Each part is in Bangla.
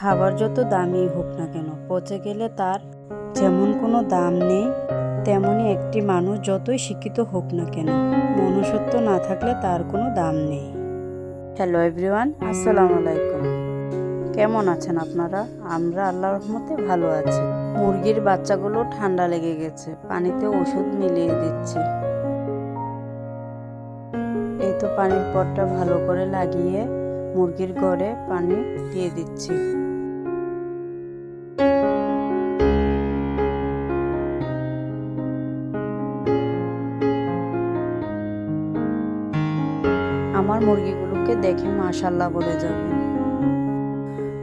খাবার যত দামি হোক না কেন, পচে গেলে তার যেমন কোনো দাম নেই, তেমনি একটি মানুষ যতই শিক্ষিত হোক না কেন, মনুষ্যত্ব না থাকলে তার কোনো দাম নেই। হ্যালো এভরিওয়ান আসসালামু আলাইকুম। কেমন আছেন আপনারা? আমরা আল্লাহর রহমতে ভালো আছি। মুরগির বাচ্চাগুলো ঠান্ডা লেগে গেছে, পানিতে ওষুধ মিলিয়ে দিচ্ছি। এই তো পানির পটটা ভালো করে লাগিয়ে মুরগির ঘরে পানি দিয়ে দিচ্ছি। আমার মুরগিগুলোকে দেখে মাশাল্লাহ বলে যাবেন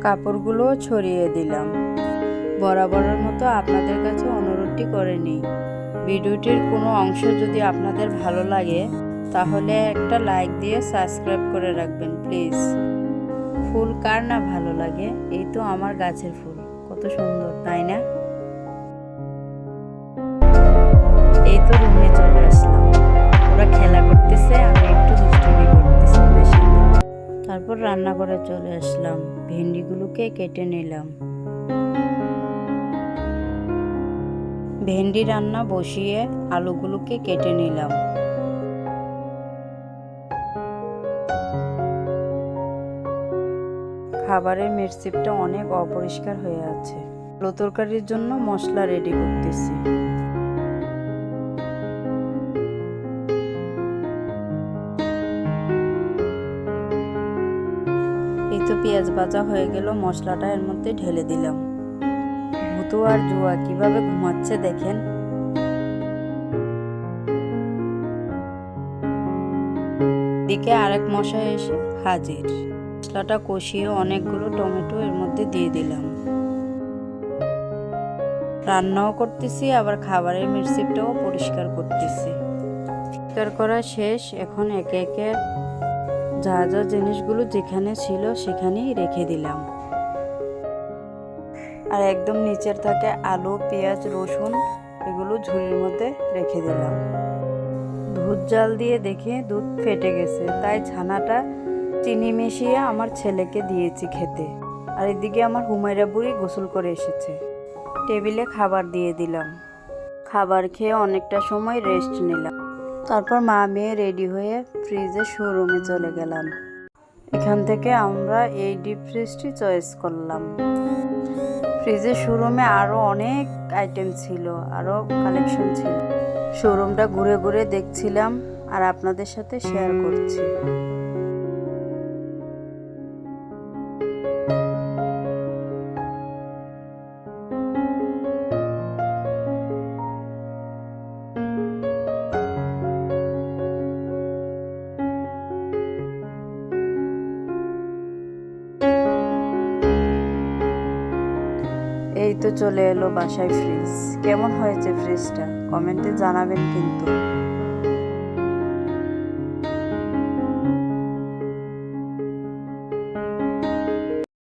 কাপড়গুলো ছড়িয়ে দিলাম। বরাবরের মতো আপনাদের কাছে অনুরোধটি করে নিই। ভিডিওটির কোনো অংশ যদি আপনাদের ভালো লাগে, তাহলে একটা লাইক দিয়ে সাবস্ক্রাইব করে রাখবেন, প্লিজ। ফুল কার না ভালো লাগে? এই তো আমার গাছের ফুল। কত সুন্দর, তাই না? তারপর রান্না করে চলে আসলাম। ভেন্ডিগুলোকে কেটে নিলাম। ভেন্ডি রান্না বসিয়ে আলুগুলোকে কেটে নিলাম। খাবারের মিরসিপটা অনেক অপরিষ্কার হয়ে আছে। আলু তরকারির জন্য মশলা রেডি করতেছি। তো পেঁয়াজ ভাজা হয়ে গেল, মশলাটা এর মধ্যে ঢেলে দিলাম। ভুতু আর জুয়া কীভাবে ঘুমাচ্ছে দেখেন। দিকে আরেক মশাই এসে হাজির। মশলাটা কষিয়ে অনেকগুলো টমেটো এর মধ্যে দিয়ে দিলাম। রান্নাও করতেছি, আবার খাবারের মিরসিপটাও পরিষ্কার করতেছি। পরিষ্কার করা শেষ, এখন একে একে যা যা জিনিসগুলো যেখানে ছিল সেখানেই রেখে দিলাম। আর একদম নিচের থাকে আলু, পেঁয়াজ, রসুন এগুলো ঝুড়ির মধ্যে রেখে দিলাম। দুধ জাল দিয়ে দেখে দুধ ফেটে গেছে, তাই ছানাটা চিনি মিশিয়ে আমার ছেলেকে দিয়েছি খেতে। আর এদিকে আমার হুমায়রা বুড়ি গোসল করে এসেছে। টেবিলে খাবার দিয়ে দিলাম। খাবার খেয়ে অনেকটা সময় রেস্ট নিলাম। তারপর মা মেয়ে রেডি হয়ে ফ্রিজের শোরুমে চলে গেলাম। এখান থেকে আমরা এই ডিপ ফ্রিজটি চয়েস করলাম। ফ্রিজের শোরুমে আরও অনেক আইটেম ছিল আরও কালেকশন ছিল। শোরুমটা ঘুরে ঘুরে দেখছিলাম আর আপনাদের সাথে শেয়ার করছি। এই তো চলে এলো বাসায় ফ্রিজ। কেমন হয়েছে ফ্রিজটা? কমেন্টে জানাবেন কিন্তু।